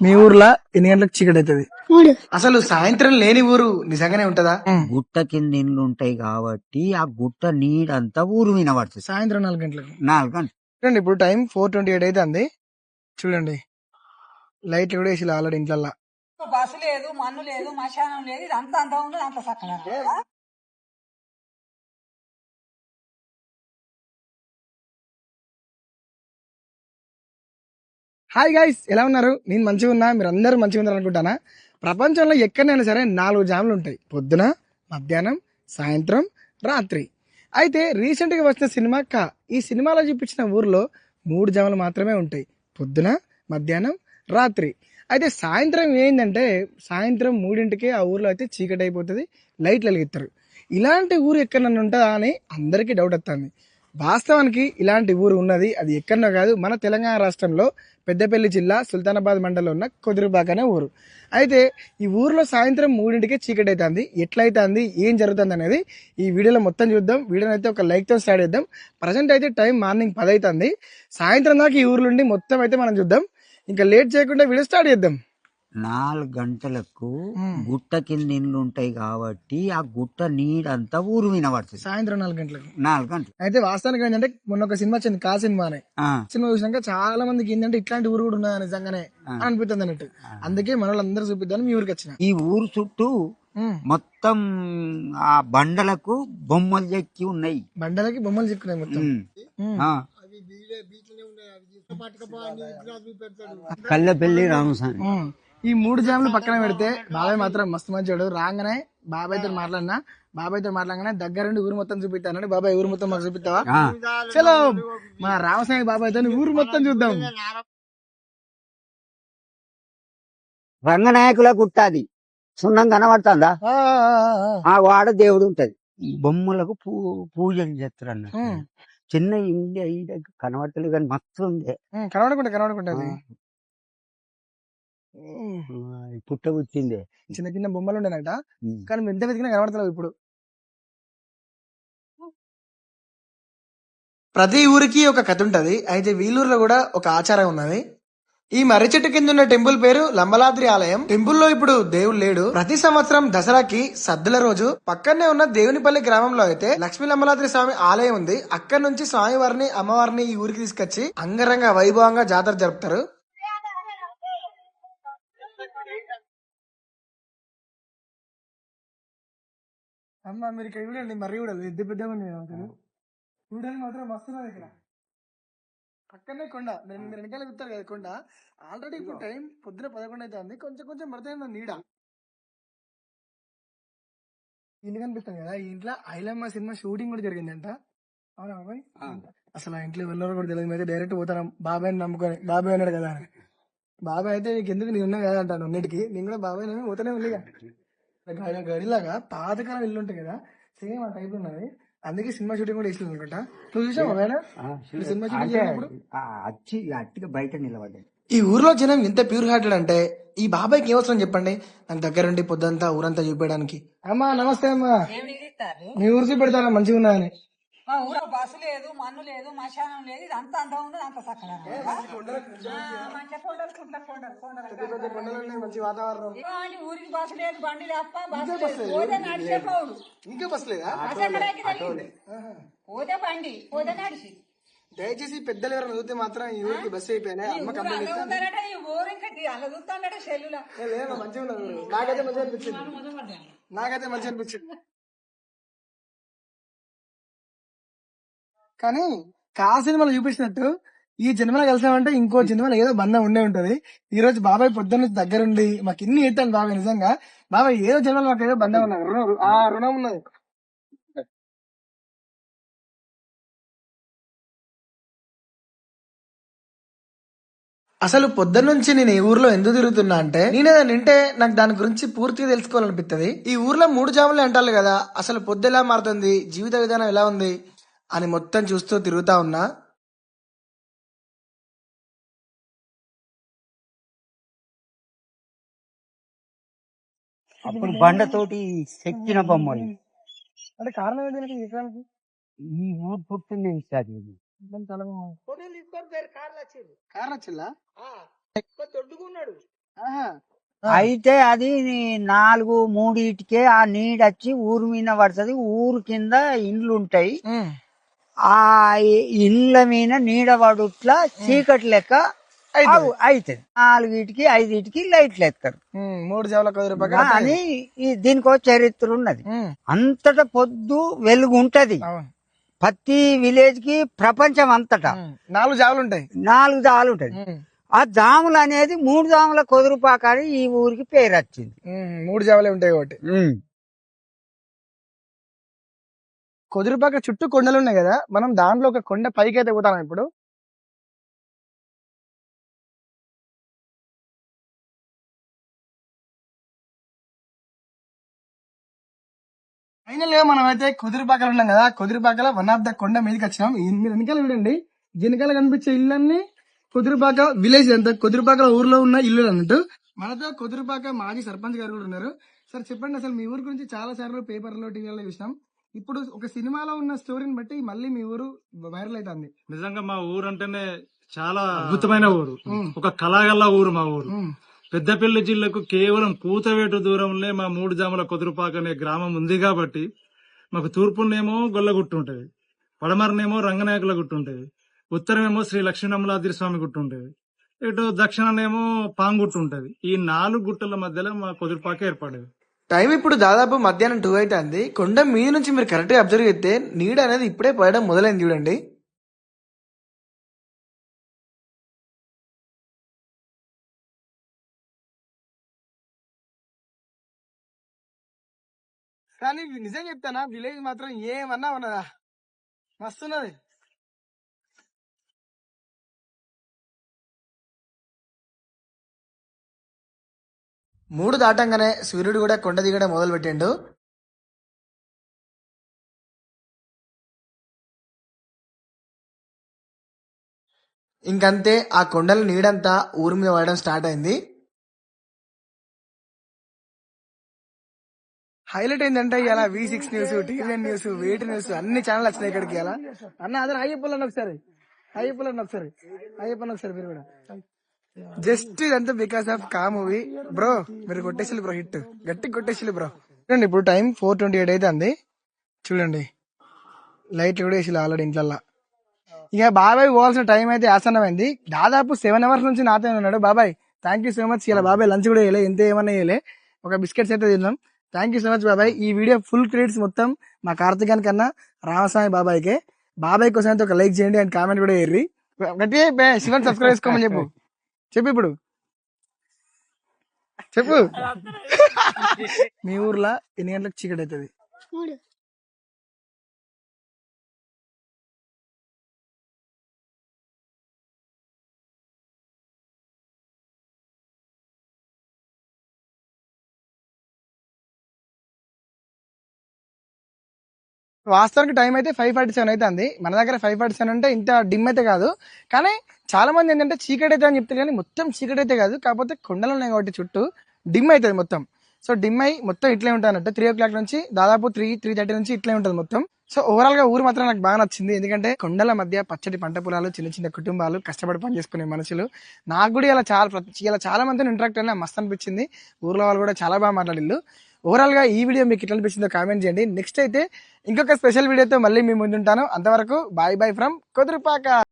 మీ ఊర్లో ఎన్ని గంటలకు చీకటి అవుతుంది అసలు సాయంత్రం లేని ఊరు నిజంగానే ఉంటదా? గుట్ట కింద ఇండ్లు ఉంటాయి కాబట్టి ఆ గుట్ట నీడంతా ఊరు వినబడుతుంది సాయంత్రం నాలుగు గంటలకు. నాలుగు గంటలు. చూడండి ఇప్పుడు టైం ఫోర్ ట్వంటీ ఎయిట్ అవుతుంది చూడండి లైట్లు కూడా వేసి ఆల్రెడీ ఇంట్లో బస్సు లేదు మన్ను లేదు మశానం లేదు ఇది అంత అంత ఉండదు అంత చక్కగా హాయ్ గాయ్స్ ఎలా ఉన్నారు? నేను మంచిగా ఉన్నా మీరు అందరూ మంచిగా ఉన్నారు అనుకుంటానా? ప్రపంచంలో ఎక్కడైనా సరే నాలుగు జాములు ఉంటాయి. పొద్దున మధ్యాహ్నం సాయంత్రం రాత్రి. అయితే రీసెంట్గా వచ్చిన సినిమా కా? ఈ సినిమాలో చూపించిన ఊర్లో మూడు జాములు మాత్రమే ఉంటాయి. పొద్దున మధ్యాహ్నం రాత్రి. అయితే సాయంత్రం ఏంటంటే సాయంత్రం మూడింటికే ఆ ఊర్లో అయితే చీకటి అయిపోతుంది లైట్లు వెలిగిస్తారు ఇలాంటి ఊరు ఎక్కడన్నా ఉంటుందా అని అందరికీ డౌట్ వస్తుంది వాస్తవానికి ఇలాంటి ఊరు ఉన్నది అది ఎక్కడనో కాదు మన తెలంగాణ రాష్ట్రంలో పెద్దపల్లి జిల్లా సుల్తానాబాద్ మండలం ఉన్న కుదురుబాగ్ అనే ఊరు. అయితే ఈ ఊర్లో సాయంత్రం మూడింటికే చీకటి అవుతుంది ఎట్లయితుంది ఏం జరుగుతుంది అనేది ఈ వీడియోలో మొత్తం చూద్దాం. వీడియోని అయితే ఒక లైక్తో స్టార్ట్ చేద్దాం. ప్రజెంట్ అయితే టైం మార్నింగ్ పది అవుతుంది సాయంత్రం దాకా ఈ ఊర్లో ఉండి మొత్తం అయితే మనం చూద్దాం. ఇంకా లేట్ చేయకుండా వీడియో స్టార్ట్ చేద్దాం. నాలుగు గంటలకు. గుట్ట కింద ఇండ్లు ఉంటాయి కాబట్టి ఆ గుట్ట నీడంతా ఊరు వినబడుతుంది సాయంత్రం నాలుగు గంటలకు. నాలుగు గంటలు. అయితే వాస్తవానికి ఏంటంటే మొన్న ఒక సినిమా వచ్చింది కా సినిమానే. ఆ, సినిమా చూసినాక చాలా మందికి ఏంటంటే ఇట్లాంటి ఊరు కూడా ఉన్నదా నిజంగానే అని అనిపిస్తుంది అన్నట్టు. అందుకే మన వాళ్ళందరూ చూపిద్దాం మీ ఊరికి వచ్చిన. ఈ ఊరు చుట్టూ. మొత్తం ఆ బండలకు బొమ్మలు చెక్కి ఉన్నాయి. బండలకి బొమ్మలు చెక్కున్నాయి మొత్తం. కల్లెపల్లి రామస్వామి. ఈ మూడు జాములు పక్కన పెడితే బాబాయ్ మాత్రం మస్తు మంచివాడు రాగానే బాబాయ్తో మాట్లాడినా బాబాయ్తో మాట్లాడగానే దగ్గరుండి ఊరు మొత్తం చూపిస్తానండి బాబాయ్ ఊరు మొత్తం మాకు చూపిస్తావా. చలో మా రామస్వామి బాబాయ్తో ఊరు మొత్తం చూద్దాం. రంగనాయకుల గుట్ట అది. సున్నం కనబడుతుందా? ఆ, వాడ దేవుడు ఉంటది. బొమ్మలకు పూ పూజలు చేస్తారు ఉమ్. చిన్న ఇండియా కనబడతలేదు కానీ మస్తు ఉంది. కనబడకుండా కనబడకుండా పుట్ట పుట్టింది చిన్న చిన్న బొమ్మలు ఉండేనట. కానీ ఎంత వెతికినా కనబడతలేవు ఇప్పుడు. ప్రతి ఊరికి ఒక కథ ఉంటది. అయితే వీలూరులో కూడా ఒక ఆచారం ఉన్నది. ఈ మర్రి చెట్టు కింద ఉన్న టెంపుల్ పేరు లంబలాద్రి ఆలయం. టెంపుల్లో ఇప్పుడు దేవుడు లేడు. ప్రతి సంవత్సరం దసరాకి సద్దుల రోజు పక్కనే ఉన్న దేవునిపల్లి గ్రామంలో అయితే లక్ష్మీ లంబలాద్రి స్వామి ఆలయం ఉంది. అక్కడ నుంచి స్వామివారిని అమ్మవారిని ఈ ఊరికి తీసుకొచ్చి అంగరంగ వైభవంగా జాతర జరుపుతారు. అమ్మ మీరు ఇక్కడ చూడండి మర్రి కూడా పెద్ద పెద్దగా ఉంది అసలు చూడడానికి మాత్రం మస్తు ఉన్నది ఇక్కడ. పక్కనే కొండ. నేను మీరు వెనకాల చూస్తారు కదా కొండ. ఆల్రెడీ ఇప్పుడు టైం పొద్దున పదకొండు అయితే ఉంది కొంచెం కొంచెం పడుతుంది నీడ. ఇల్లు కనిపిస్తుంది కదా. ఈ ఇంట్లో ఐలమ్మ సినిమా షూటింగ్ కూడా జరిగిందంట. అవునా బాబాయ్? అసలు ఆ ఇంట్లో వెళ్ళారో కూడా తెలియదు. అయితే డైరెక్ట్ పోతాను బాబాయ్ నమ్ముకొని బాబాయ్ అన్నాడు కదా అని. బాబాయ్ అయితే నీకు ఎందుకు నేను ఉన్నా కదా అంటాను అన్నిటికీ. నేను కూడా బాబాయ్ పోతానే ఉంది గడిలాగా పాతకాలం ఇల్లు ఉంటాయి కదా? సేమ్ ఆ టైప్ ఉన్నది. అందుకే సినిమా షూటింగ్ కూడా వేసింది అనుకుంటా. నువ్వు చూసావు సినిమా షూటింగ్ అచ్చి అట్టిగా బయట నిలబడ్డాయి. ఈ ఊర్లో జనం ఎంత ప్యూర్ హార్టెడ్ అంటే ఈ బాబాయ్కి ఏమవసరం చెప్పండి? నాకు దగ్గరుండి పొద్దంతా ఊరంతా చూపించడానికి అమ్మా నమస్తే అమ్మా. మీ ఊరు చూపెడతాను మంచిగా ఉన్నాయని మా ఊళ్ళో బస్సు లేదు మన్ను లేదు మశానం లేదు ఇది అంత అంత ఉండదు అంత చక్కగా మంచిగా కొండలు. కొండలు కొండలు ఊరికి బస్సు లేదు బండి బస్సు లేదు. పోతే పోడు ఇంకా బస్ లేదా? బస్సు తెలియదు పోతే బండి పోతే నడిచి. దయచేసి పెద్దలు ఎవరైనా చూస్తే మాత్రం ఈ ఊరికి బస్సు అయిపోయినా అమ్మ ఊరు ఊరు లేదు మంచిగా ఊరు. నాకైతే మంచిగా అనిపించింది. నాకైతే మంచిగా అనిపించింది. కానీ కా సినిమాలో చూపించినట్టు ఈ జన్మలో కలిసామంటే ఇంకో జన్మలో ఏదో బంధం ఉండే ఉంటది. ఈ రోజు బాబాయ్ పొద్దున్న నుంచి దగ్గరుండి మాకు ఇన్ని ఎత్తాను బాబాయ్ నిజంగా. బాబాయ్ ఏదో జన్మలో మాకు ఏదో బంధం ఉన్నది. రుణం ఆ రుణం ఉన్నది. అసలు పొద్దున్నుంచి నేను ఈ ఊర్లో ఎందుకు తిరుగుతున్నా అంటే నేనేదో నింటే నాకు దాని గురించి పూర్తిగా తెలుసుకోవాలనిపిస్తుంది ఈ ఊర్లో మూడు జాములు అంటారు కదా అసలు పొద్దు ఎలా మారుతుంది? జీవిత విధానం ఎలా ఉంది? అని మొత్తం చూస్తూ తిరుగుతా ఉన్నా. అప్పుడు బండతోటి చెక్కిన బొమ్మలు అంటే కారణం ఏంటి దీనికి ఎక్కడానికి ఈ ఊరు పుట్టింది సార్ ఇది. చాలా బాగుంది. ఫోటోలు తీసుకొని పేరు కార్లు వచ్చేది కారణం వచ్చిందా ఎక్కువ తొడ్డుకున్నాడు అయితే అది నాలుగు మూడిటికే ఆ నీడ వచ్చి ఊరు మీద పడుతుంది. ఊరు కింద ఇండ్లు ఉంటాయి ఉమ్. ఆ ఇండ్ల మీద నీడ పడుట్లా చీకటి లెక్క. అవుతుంది నాలుగిటికి ఐదిటికి లైట్లు ఎత్తారు. మూడు జావుల కొద్ది రూపాయలు అని దీనికో చరిత్ర ఉన్నది. అంతటా పొద్దు వెలుగు ఉంటది ప్రతి విలేజ్కి ప్రపంచం అంతటా. నాలుగు జావులు ఉంటాయి నాలుగు దాములు ఉంటది ఉమ్, ఆ దాములు అనేది మూడు దాముల కొదురుపాక అని ఈ ఊరికి పేరు వచ్చింది మూడు జావులే ఉంటాయి కాబట్టి. కుదురుపాక చుట్టూ కొండలు ఉన్నాయి కదా మనం దాంట్లో ఒక కొండ పైకి అయితే పోతాం ఇప్పుడు? ఫైనల్గా మనం అయితే కుదిరిపాకలు ఉన్నాం కదా కుదిరిపాకల వన్ ఆఫ్ ద కొండ మీదకి వచ్చినాం. ఈ మీరు వెనకాల చూడండి వెనకాల కనిపించే ఇళ్ళన్నీ కుదిరిపాక విలేజ్ అంతా కుదిరిపాకల ఊర్లో ఉన్న ఇల్లు అన్నట్టు. మనతో కుదిరిపాక మాజీ సర్పంచ్ గారు కూడా ఉన్నారు. సార్ చెప్పండి అసలు మీ ఊరు గురించి చాలా సార్లు పేపర్లో టీవీలో చూసినాం. ఇప్పుడు ఒక సినిమాలో ఉన్న స్టోరీని బట్టి మళ్ళీ మీ ఊరు వైరల్ అవుతుంది నిజంగా మా ఊరు అంటేనే చాలా అద్భుతమైన ఊరు. ఒక కళాగల్ల ఊరు మా ఊరు. పెద్దపల్లి జిల్లాకు కేవలం కూతవేటు దూరంలో మా మూడు జాముల కుదురుపాక అనే గ్రామం ఉంది కాబట్టి మాకు తూర్పునేమో గొల్లగుట్టు ఉంటది. పడమరనేమో రంగనాయకుల గుట్టు ఉంటది. ఉత్తరమేమో శ్రీ లక్ష్మీనమ్మలాద్రి స్వామి గుట్టు ఉంటది. ఇటు దక్షిణనేమో పాంగుట్టు ఉంటది. ఈ నాలుగు గుట్టల మధ్యలో మా కుదురుపాక ఏర్పడేది. టైం ఇప్పుడు దాదాపు మధ్యాహ్నం టూ అవుతుంది కొండ మీద నుంచి మీరు కరెక్ట్గా అబ్జర్వ్ చేస్తే నీడ అనేది ఇప్పుడే పడడం మొదలైంది చూడండి. కానీ నిజం చెప్తానా? విలేజ్ మాత్రం ఏమన్నా ఉన్నదా? మస్తున్నది మూడు దాటంగానే సూర్యుడు కూడా కొండ దిగడం మొదలు పెట్టిండు ఇంకంతే ఆ కొండల నీడంతా ఊరి మీద పడడం స్టార్ట్ అయింది. హైలైట్ ఏంటంటే ఇలా వి సిక్స్ న్యూస్ టీవీఎన్ న్యూస్ వేటి న్యూస్ అన్ని ఛానల్ వచ్చినాయి ఇక్కడికి ఇలా అన్న అదే అయ్యప్పలండి ఒకసారి. అయ్యప్పలండి ఒకసారి. అయ్యప్పని ఒకసారి మీరు కూడా. జస్ట్ ఇదంతా బికాస్ ఆఫ్ కా మూవీ బ్రో మీరు కొట్టేసిల్లు బ్రో హిట్ గట్టి కొట్టేసిల్లు బ్రో చూడండి ఇప్పుడు టైం ఫోర్ ట్వంటీ ఎయిట్ అయితే అంది. చూడండి. లైట్లు కూడా వేసిల్లు ఆల్రెడీ ఇంట్లో ఇక బాబాయ్ పోవాల్సిన టైం అయితే ఆసన్నమైంది. దాదాపు సెవెన్ అవర్స్ నుంచి నాతో ఉన్నాడు. బాబాయ్ థ్యాంక్ యూ సో మచ్ ఇలా బాబాయ్ లంచ్ కూడా వేయలే ఎంత ఏమన్నా వేయలే ఒక బిస్కెట్స్ అయితే తిన్నాం. థ్యాంక్ యూ సో మచ్ బాబాయ్. ఈ వీడియో ఫుల్ క్రెడిట్స్ మొత్తం మా కార్తికాన్ కన్నా రామస్వామి బాబాయ్కే. బాబాయ్ కోసం అయితే ఒక లైక్ చేయండి అండ్ కామెంట్ కూడా వేయండి. గట్టి శివన్ సబ్స్క్రైబ్ చేసుకోమని చెప్పు. చెప్పు ఇప్పుడు. చెప్పు. మీ ఊర్లో ఎన్ని గంటలకు చీకటి అవుతుంది? వాస్తవానికి టైం అయితే ఫైవ్ ఫార్టీ సెవెన్ అయితే అంది మన దగ్గర ఫైవ్ ఫార్టీ సెవెన్ అంటే ఇంత డిమ్ అయితే కాదు. కానీ చాలా మంది ఏంటంటే చీకటి అయితే అని చెప్తారు కానీ మొత్తం చీకటి అయితే కాదు. కాకపోతే కొండలు ఉన్నాయి కాబట్టి చుట్టూ డిమ్ అవుతుంది మొత్తం. సో డిమ్ అయి మొత్తం ఇట్లే ఉంటుంది అన్నట్టు త్రీ ఓ క్లాక్ నుంచి దాదాపు త్రీ త్రీ థర్టీ నుంచి ఇట్లే ఉంటుంది మొత్తం. సో ఓవరాల్గా ఊరు మాత్రం నాకు బాగా నచ్చింది. ఎందుకంటే కొండల మధ్య పచ్చటి పంట పొలాలు చిన్న చిన్న కుటుంబాలు కష్టపడి పని చేసుకునే మనుషులు. నాకు కూడా ఇలా చాలా ప్రతి- ఇలా చాలా మందిని ఇంటరాక్ట్ అయినా మస్తు అనిపించింది. ఊర్లో వాళ్ళు కూడా చాలా బాగా మాట్లాడిల్లు ఓవరాల్గా ఈ వీడియో మీకు ఎట్లా అనిపించిందో కామెంట్ చేయండి. నెక్స్ట్ అయితే ఇంకొక స్పెషల్ వీడియోతో మళ్ళీ మీ ముందుంటాను. అంతవరకు బాయ్ బాయ్ ఫ్రమ్ కుదురుపాక.